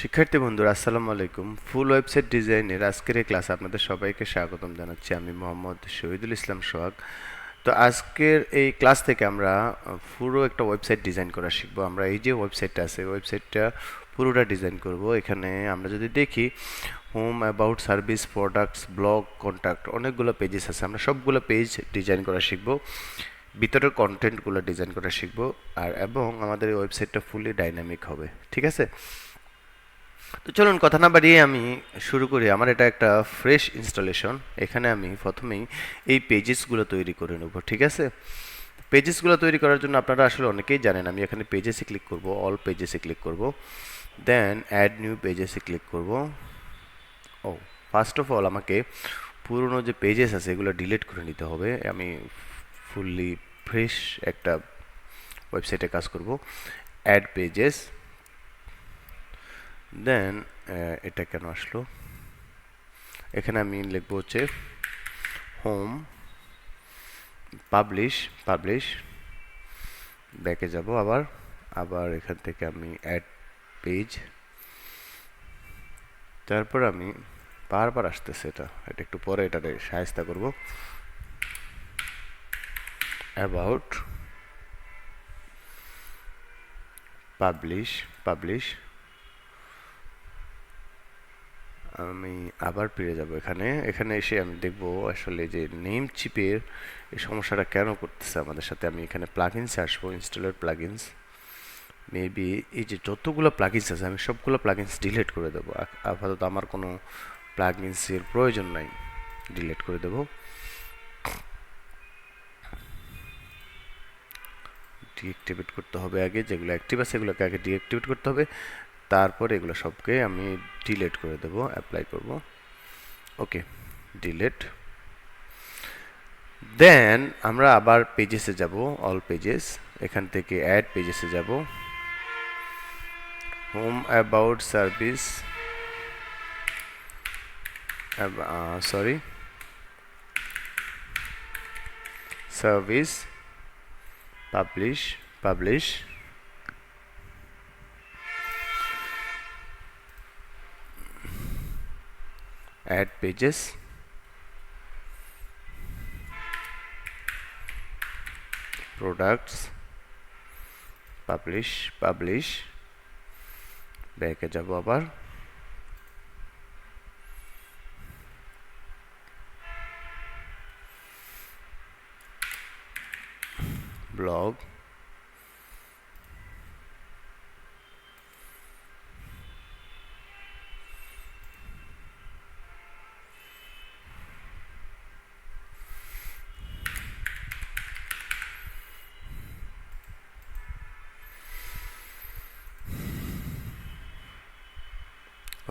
শিক্ষার্থী বন্ধুরা, আসসালামু আলাইকুম। ফুল ওয়েবসাইট ডিজাইনের আজকের এই ক্লাসে আপনাদের সবাইকে স্বাগতম জানাচ্ছি। আমি মোহাম্মদ শহীদুল ইসলাম সোহাগ। তো আজকের এই ক্লাস থেকে আমরা পুরো একটা ওয়েবসাইট ডিজাইন করা শিখব। আমরা এই যে ওয়েবসাইটটা আছে ওয়েবসাইটটা পুরোটা ডিজাইন করব। এখানে আমরা যদি দেখি home about service products blog contact অনেকগুলো পেজেস আছে। আমরা সবগুলো পেজ ডিজাইন করা শিখব। ভিতরের কন্টেন্টগুলো ডিজাইন করা শিখব। আর এবং আমাদের এই ওয়েবসাইটটা ফুলি ডাইনামিক হবে। ঠিক আছে? তো চলুন, কথা না বাড়িয়ে আমি শুরু করি। আমার এটা একটা ফ্রেশ ইনস্টলেশন এখানে আমি প্রথমেই এই পেজেসগুলো তৈরি করে নেব, ঠিক আছে? পেজেসগুলো তৈরি করার জন্য আপনারা আসলে অনেকেই জানেন, আমি এখানে পেজেসে ক্লিক করব অল পেজেসে ক্লিক করব দেন অ্যাড নিউ পেজেসে ক্লিক করব। ও ফার্স্ট অফ অল আমাকে পুরনো যে পেজেস আছে, এগুলো ডিলিট করে নিতে হবে। আমি ফুললি ফ্রেশ একটা ওয়েবসাইটে কাজ করব। অ্যাড পেজেস দেন এটা কেন আসলো? এখানে আমি লিখব হচ্ছে হোম পাবলিশ পাবলিশ ব্যাকে যাব আবার আবার এখান থেকে আমি অ্যাড পেজ তারপর আমি বারবার আসতেছে এটা এটা একটু পরে এটাতে সাহায্য করব। অ্যাবাউট পাবলিশ পাবলিশ আমি আবার ফিরে যাব এখানে। এখানে এসে আমি দেখব আসলে যে নেম চিপের এই সমস্যাটা কেন করতেছে আমাদের সাথে। আমি এখানে প্লাগিনসে আসব ইনস্টলার প্লাগিনস মেবি এই যে যতগুলো প্লাগিনস আছে, আমি সবগুলো প্লাগিনস ডিলিট করে দেবো। আপাতত আমার কোনো প্লাগিনসের প্রয়োজন নাই। ডিলিট করে দেবো। ডিঅ্যাক্টিভেট করতে হবে আগে, যেগুলো অ্যাক্টিভ আছে সেগুলোকে আগে ডিঅ্যাক্টিভেট করতে হবে। তারপর এগুলো সবকে আমি ডিলেট করে দেবো অ্যাপ্লাই করব। ওকে ডিলেট দেন আমরা আবার পেজেসে যাব অল পেজেস এখান থেকে অ্যাড পেজেসে যাব। Home about service sorry service publish publish add pages products publish publish ব্যাকে যাব আবার ব্লগ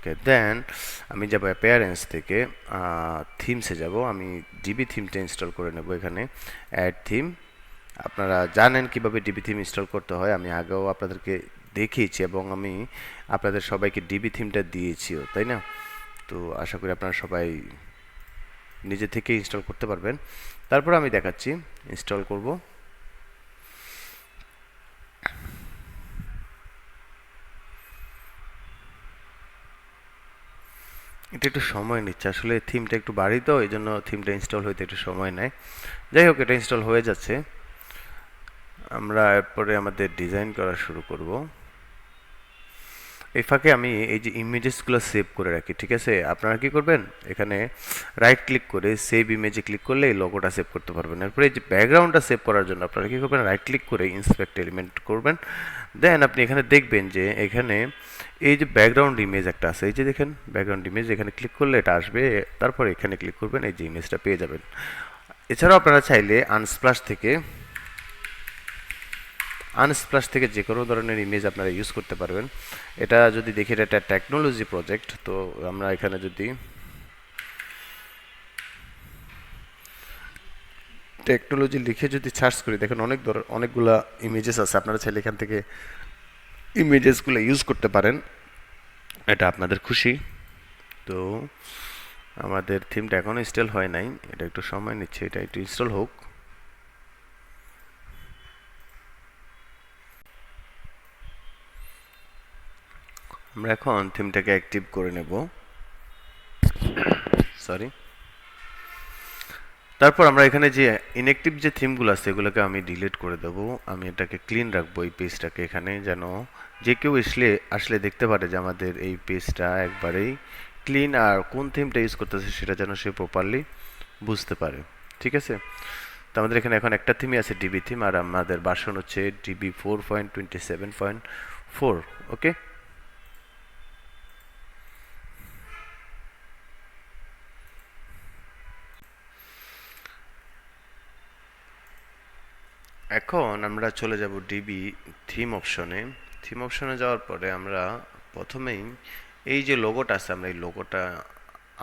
okay then আমি যাব অ্যাপিয়ারেন্স থেকে থিমসে যাব। আমি ডিবি থিমটা ইনস্টল করে নেব এখানে। অ্যাড থিম আপনারা জানেন কীভাবে ডিবি থিম ইনস্টল করতে হয়। আমি আগেও আপনাদেরকে দেখিয়েছি এবং আমি আপনাদের সবাইকে ডিবি থিমটা দিয়েছিও, তাই না? তো আশা করি আপনারা সবাই নিজে থেকে ইনস্টল করতে পারবেন। তারপর আমি দেখাচ্ছি ইনস্টল করব। এটা একটু সময় নিচ্ছে। আসলে থিমটা একটু বাড়ি তো এই জন্য থিমটা ইনস্টল হইতে একটু সময় নেয়। যাই হোক, এটা ইনস্টল হয়ে যাচ্ছে। আমরা এরপরে আমাদের ডিজাইন করা শুরু করব। এই ফাঁকে আমি এই যে ইমেজেসগুলো সেভ করে রাখি, ঠিক আছে? আপনারা কি করবেন? এখানে রাইট ক্লিক করে সেভ ইমেজে ক্লিক করলে এই লোগোটা সেভ করতে পারবেন। এরপরে এই যে ব্যাকগ্রাউন্ডটা সেভ করার জন্য আপনারা কি করবেন? রাইট ক্লিক করে ইন্সপেক্ট এলিমেন্ট করবেন। দেন আপনি এখানে দেখবেন যে এখানে এই যে ব্যাকগ্রাউন্ড ইমেজ একটা আছে, এই যে দেখেন ব্যাকগ্রাউন্ড ইমেজ এখানে ক্লিক করলে এটা আসবে, তারপর এখানে ক্লিক করবেন, এই যে ইমেজটা পেয়ে যাবেন। এছাড়াও আপনারা চাইলে আনস্প্লাশ থেকে আনস্প্লাশ থেকে যে কোনো ধরনের ইমেজ আপনারা ইউজ করতে পারবেন। এটা যদি দেখি, এটা একটা টেকনোলজি প্রজেক্ট তো আমরা এখানে যদি টেকনোলজি লিখে যদি সার্চ করি, দেখেন অনেক ধর, অনেকগুলা ইমেজেস আছে, আপনারা চাইলে এখান থেকে ইমেজেসগুলো ইউজ করতে পারেন। এটা আপনাদের খুশি। তো আমাদের থিমটা এখনও ইনস্টল হয় নাই। এটা একটু সময় নিচ্ছে, এটা একটু ইনস্টল হোক। আমরা এখন থিমটাকে অ্যাক্টিভ করে নেব। সরি তারপর আমরা এখানে যে ইনঅ্যাক্টিভ যে থিমগুলো আছে, এগুলোকে আমি ডিলিট করে দেব। আমি এটাকে ক্লিন রাখব এই পেজটাকে এখানে, যেন যে কেউ আসলে আসলে দেখতে পারে যে আমাদের এই পেজটা একবারেই ক্লিন আর কোন থিমটা ইউজ করতেছে সেটা যেন সে প্রপারলি বুঝতে পারে। ঠিক আছে? তো আমাদের এখানে এখন একটা থিমই আছে ডিবি থিম আর আমাদের বাসন হচ্ছে DB four point twenty seven point four okay এখন আমরা চলে যাব ডিবি থিম অপশনে থিম অপশনে যাওয়ার পরে আমরা প্রথমেই এই যে লোগোটা আছে, আমরা এই লোগোটা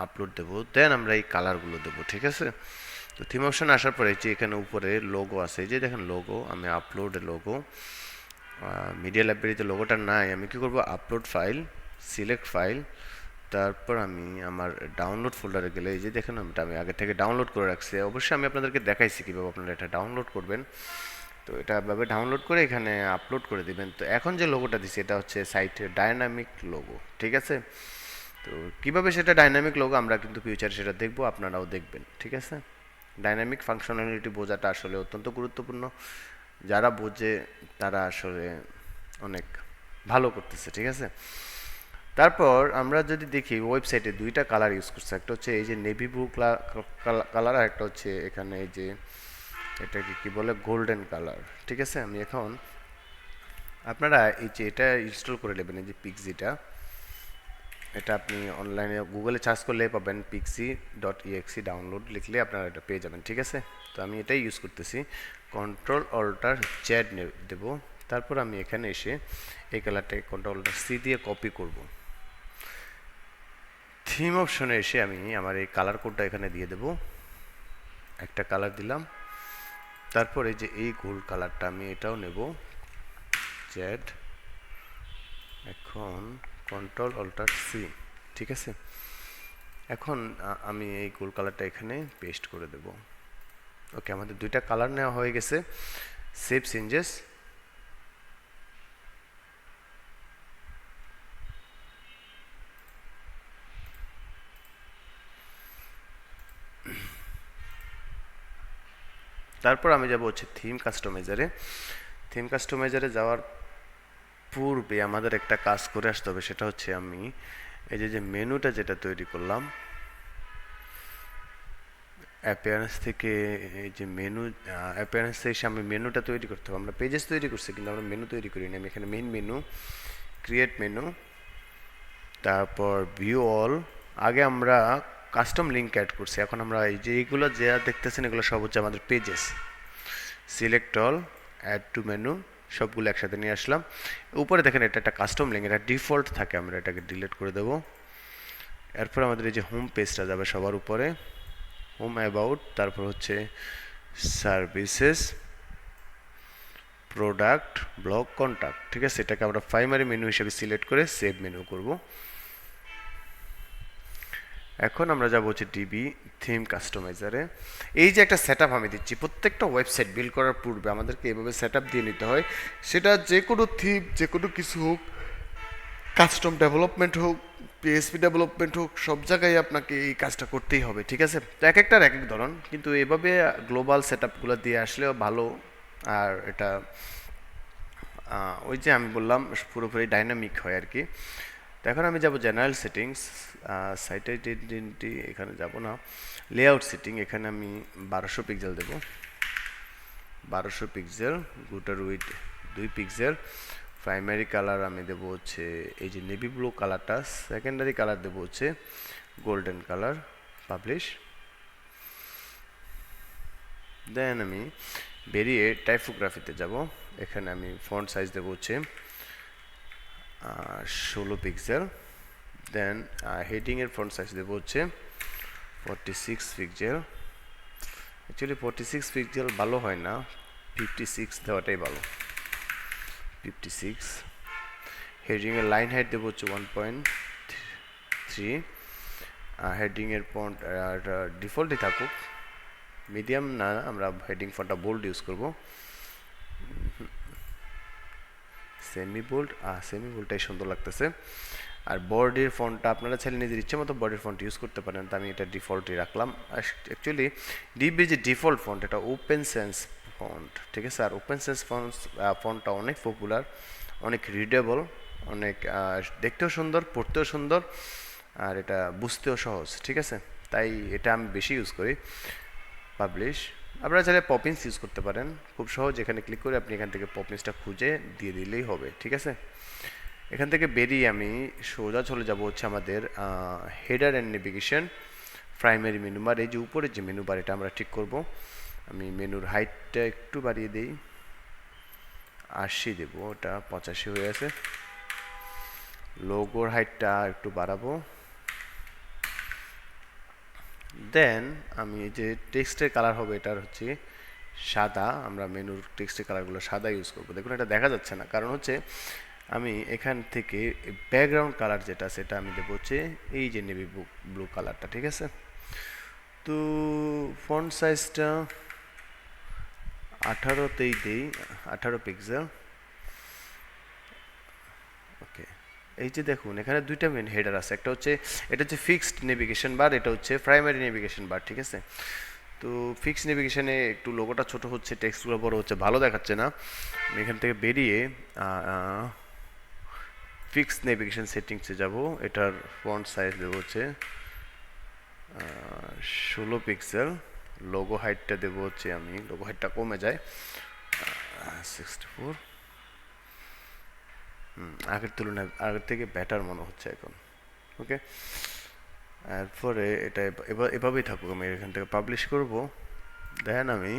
আপলোড দেব। দেন আমরা এই কালারগুলো দেবো, ঠিক আছে? তো থিম অপশনে আসার পরে যে এখানে উপরে লোগো আছে যে দেখেন লোগো আমি আপলোড লোগো মিডিয়া লাইব্রেরিতে লোগোটা নাই, আমি কি করব? আপলোড ফাইল সিলেক্ট ফাইল তারপর আমি আমার ডাউনলোড ফোল্ডারে গেলে এই যে দেখেন আমি আগে থেকে ডাউনলোড করে রাখছি। অবশ্যই আমি আপনাদেরকে দেখাইছি কীভাবে আপনারা এটা ডাউনলোড করবেন। তো এটা ভাবে ডাউনলোড করে এখানে আপলোড করে দিবেন। তো এখন যে লোগোটা দিছি, এটা হচ্ছে সাইটের ডায়নামিক লোগো ঠিক আছে? তো কীভাবে সেটা ডাইনামিক লোগো আমরা কিন্তু ফিউচারে সেটা দেখব, আপনারাও দেখবেন, ঠিক আছে? ডাইনামিক ফাংশনালিটি বোঝাটা আসলে অত্যন্ত গুরুত্বপূর্ণ। যারা বোঝে, তারা আসলে অনেক ভালো করতেছে, ঠিক আছে? তারপর আমরা যদি দেখি ওয়েবসাইটে দুইটা কালার ইউজ করছে। একটা হচ্ছে এই যে নেভি ব্লু কালার আর একটা হচ্ছে এখানে এই যে এটাকে কি বলে? গোল্ডেন কালার ঠিক আছে? আমি এখন আপনারা এই যে এটা ইনস্টল করে নেবেন, এই যে পিক্সিটা এটা আপনি অনলাইনে গুগলে সার্চ করলে পাবেন পিক্সি ডট ইএক্সি ডাউনলোড লিখলে আপনারা এটা পেয়ে যাবেন, ঠিক আছে? তো আমি এটাই ইউজ করতেছি। কন্ট্রোল অল্টার জ্যাড দেব। তারপর আমি এখানে এসে এই কালারটাকে কন্ট্রোল অল্টার সি দিয়ে কপি করব। থিম অপশনে এসে আমি আমার এই কালার কোডটা এখানে দিয়ে দেব। একটা কালার দিলাম। তারপরে যে এই গোল্ড কালারটা আমি এটাও নেব। জ্যাড এখন কন্ট্রোল অল্টার সি ঠিক আছে? এখন আমি এই গোল কালারটা এখানে পেস্ট করে দেব। ওকে আমাদের দুইটা কালার নেওয়া হয়ে গেছে। সেভ চেঞ্জেস তারপর আমি যাব হচ্ছে থিম কাস্টমাইজারে থিম কাস্টমাইজারে যাওয়ার পূর্বে আমাদের একটা কাজ করে আসতে হবে, সেটা হচ্ছে আমি এই যে যে মেনুটা যেটা তৈরি করলাম অ্যাপিয়ারেন্স থেকে এই যে মেনু অ্যাপিয়ারেন্স থেকে আমি মেনুটা তৈরি করতে হবে। আমরা পেজেস তৈরি করছি, কিন্তু আমরা মেনু তৈরি করিনি। আমি এখানে মেন মেনু ক্রিয়েট মেনু তারপর ভিউ অল আগে আমরা কাস্টম লিঙ্ক অ্যাড করছি। এখন আমরা এই যে এইগুলো যা দেখতেছেন, এগুলো সব হচ্ছে আমাদের pages select all add to menu সবগুলো একসাথে নিয়ে আসলাম। উপরে দেখেন এটা একটা কাস্টম লিঙ্ক এটা ডিফল্ট থাকে, আমরা এটাকে ডিলিট করে দেবো। এরপর আমাদের এই যে হোম পেজটা যাবে সবার উপরে। হোম অ্যাবাউট তারপর হচ্ছে সার্ভিসেস প্রোডাক্ট ব্লগ কন্ট্যাক্ট ঠিক আছে? এটাকে আমরা প্রাইমারি মেনু হিসেবে সিলেক্ট করে সেভ মেনু করব। এখন আমরা যাব হচ্ছে ডিবি থিম কাস্টমাইজারে এই যে একটা সেট আমি দিচ্ছি, প্রত্যেকটা ওয়েবসাইট বিল্ড করার পূর্বে আমাদেরকে এভাবে সেট দিয়ে নিতে হয়। সেটা যে কোনো থিম যে কোনো কিছু হোক কাস্টম ডেভেলপমেন্ট হোক পিএসপি ডেভেলপমেন্ট হোক, সব জায়গায় আপনাকে এই কাজটা করতেই হবে, ঠিক আছে? তো এক একটার এক এক ধরন, কিন্তু এভাবে গ্লোবাল সেট আপগুলো দিয়ে আসলেও ভালো। আর এটা ওই যে আমি বললাম, পুরোপুরি ডাইনামিক হয় আর কি। তো এখন আমি যাব জেনারেল সেটিংস সাইট আইডেন্টি এখানে যাব না। লেআউট সেটিং এখানে আমি বারোশো পিক্সেল দেব। বারোশো পিক্সেল গুটার উইথ দুই পিক্সেল প্রাইমারি কালার আমি দেবো হচ্ছে, এই যে নেভি ব্লু কালারটা সেকেন্ডারি কালার দেবো হচ্ছে গোল্ডেন কালার পাবলিশ দেন আমি বেরিয়ে টাইপোগ্রাফিতে যাব। এখানে আমি ফন্ট সাইজ দেবো হচ্ছে ষোলো পিক্সেল দেন হেডিংয়ের ফ্রন্ট সাইজ দেবো হচ্ছে forty six pixel actually forty six pixel ভালো হয় না ফিফটি সিক্স দেওয়াটাই ভালো। ফিফটি সিক্স হেডিংয়ের লাইন হাইট দেবো হচ্ছে ওয়ান পয়েন্ট থ্রি হেডিংয়ের ফন্ট ডিফল্টই থাকুক। মিডিয়াম না, আমরা হেডিং ফন্টটা বোল্ড ইউজ করব। সেমি বোল্ড আর সেমি বোল্ডটাই সুন্দর লাগতেছে। আর বডির ফন্টটা আপনারা চাইলে নিজের ইচ্ছে মতো বডির ফোনটা ইউজ করতে পারেন, তো আমি এটা ডিফল্টই রাখলাম। অ্যাকচুয়ালি ডিবি যে ডিফল্ট ফন্ট এটা ওপেন সেন্স ফন্ট ঠিক আছে? আর ওপেন সেন্স ফন্ট ফন্টটা অনেক পপুলার অনেক রিডেবল অনেক দেখতেও সুন্দর, পড়তেও সুন্দর, আর এটা বুঝতেও সহজ, ঠিক আছে? তাই এটা আমি বেশি ইউজ করি পাবলিশ আপনারা চাইলে পপিন্স ইউজ করতে পারেন। খুব সহজ, এখানে ক্লিক করে আপনি এখান থেকে পপিন্সটা খুঁজে দিয়ে দিলেই হবে, ঠিক আছে? এখান থেকে বেরিয়ে আমি সোজা চলে যাব হচ্ছে আমাদের header and navigation primary menu bar এই যে উপরের যে মেনু বার এটা আমরা ঠিক করব। আমি মেনুর হাইটটা একটু বাড়িয়ে দিই। আশি দেবো, ওটা পঁচাশি হয়ে আছে লোগোর হাইটটা একটু বাড়াবো। দেন আমি যে টেক্সটের কালার হবে এটার হচ্ছে সাদা, আমরা মেনুর টেক্সটের কালারগুলো সাদা ইউজ করব। দেখুন, এটা দেখা যাচ্ছে না। কারণ হচ্ছে, আমি এখান থেকে ব্যাকগ্রাউন্ড কালার যেটা, সেটা আমি দেবো হচ্ছে এই যে নেভি ব্লু কালারটা ঠিক আছে? তো ফন্ট সাইজটা আঠারোতেই দিই, আঠারো পিক্সেল ওকে এই যে দেখুন, এখানে দুইটা মেন হেডার আছে। একটা হচ্ছে, এটা হচ্ছে ফিক্সড নেভিগেশন বার এটা হচ্ছে প্রাইমারি নেভিগেশন বার ঠিক আছে? তো ফিক্সড নেভিগেশনে একটু লোগোটা ছোট হচ্ছে টেক্সটগুলো বড় হচ্ছে, ভালো দেখাচ্ছে না। এখান থেকে বেরিয়ে ফিক্সড নেভিগেশন সেটিংসে যাব। এটার ফন্ট সাইজ দেবো হচ্ছে ষোলো পিক্সেল লোগো হাইটটা দেবো হচ্ছে আমি লোগো হাইটটা কমে যায় সিক্সটি ফোর হুম, আগের তুলনায় আগের থেকে বেটার মনে হচ্ছে এখন ওকে এরপরে এটা এভাবেই থাকুক আমি এখান থেকে পাবলিশ করব। দেন আমি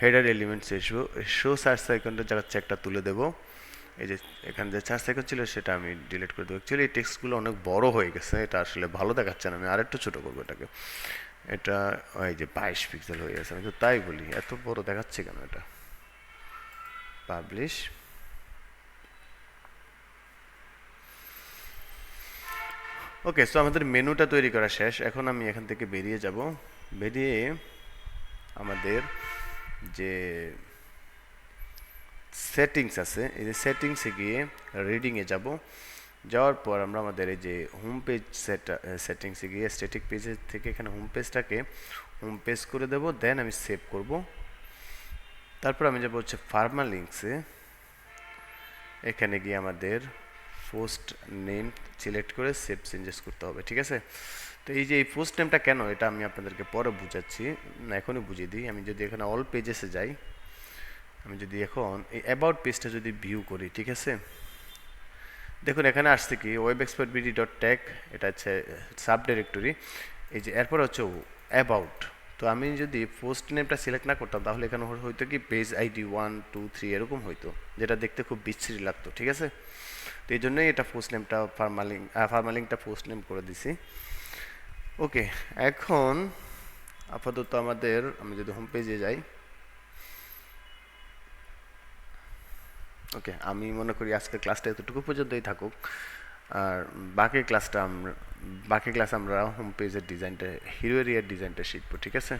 হেডার এলিমেন্টস এসবো শো সার্চ আইকনটা জায়গাচ্ছে চেকটা তুলে দেবো এই যে এখানে যে চার্জ সাইকেল ছিল সেটা আমি ডিলিট করে দেবো। অ্যাকচুয়ালি এই টেক্সটগুলো অনেক বড় হয়ে গেছে এটা আসলে ভালো দেখাচ্ছে না আমি আরেকটু ছোটো করব এটাকে। এটা এই যে বাইশ পিক্সেল হয়ে গেছে আমি তো তাই বলি এত বড় দেখাচ্ছে কেন এটা? পাবলিশ ওকে সো আমাদের মেনুটা তৈরি করা শেষ। এখন আমি এখান থেকে বেরিয়ে যাব। বেরিয়ে আমাদের যে সেটিংস আছে, এই যে সেটিংসে গিয়ে রিডিংয়ে যাব। যাওয়ার পর আমরা আমাদের এই যে হোম পেজ সেট সেটিংসে গিয়ে স্ট্যাটিক পেজের থেকে এখানে হোম পেজটাকে হোম পেজ করে দেব দেন আমি সেভ করব। তারপর আমি যাব হচ্ছে ফার্মা লিঙ্কসে এখানে গিয়ে আমাদের পোস্ট নেম সিলেক্ট করে সেভ চেঞ্জেস করতে হবে, ঠিক আছে? তো এই যে এই পোস্ট নেমটা কেন, এটা আমি আপনাদেরকে পরে বুঝাচ্ছি এখনই বুঝিয়ে দিই। আমি যদি এখানে অল পেজেসে যাই, আমি যদি এখন এই অ্যাবাউট পেজটা যদি ভিউ করি, ঠিক আছে? দেখুন, এখানে আসছে কি web expert BD dot tag এটা হচ্ছে সাব ডিরেক্টরি এই যে এরপর হচ্ছে অ্যাবাউট তো আমি যদি পোস্ট নেমটা সিলেক্ট না করতাম, তাহলে এখানে হয়তো কি page ID one two three এরকম হইতো, যেটা দেখতে খুব বিচ্ছিরি লাগতো, ঠিক আছে? তো এই জন্যই এটা পোস্ট নেমটা ফার্মালিং ফার্মালিংটা পোস্ট নেম করে দিছি। ওকে এখন আপাতত আমাদের, আমি যদি হোম পেজে যাই। ওকে আমি মনে করি আজকের ক্লাসটা এতটুকু পর্যন্তই থাকুক। আর বাকি ক্লাসটা আমরা, বাকি ক্লাস আমরা হোম পেজের ডিজাইনটা হিরো এরিয়ার ডিজাইনটা শিখব, ঠিক আছে?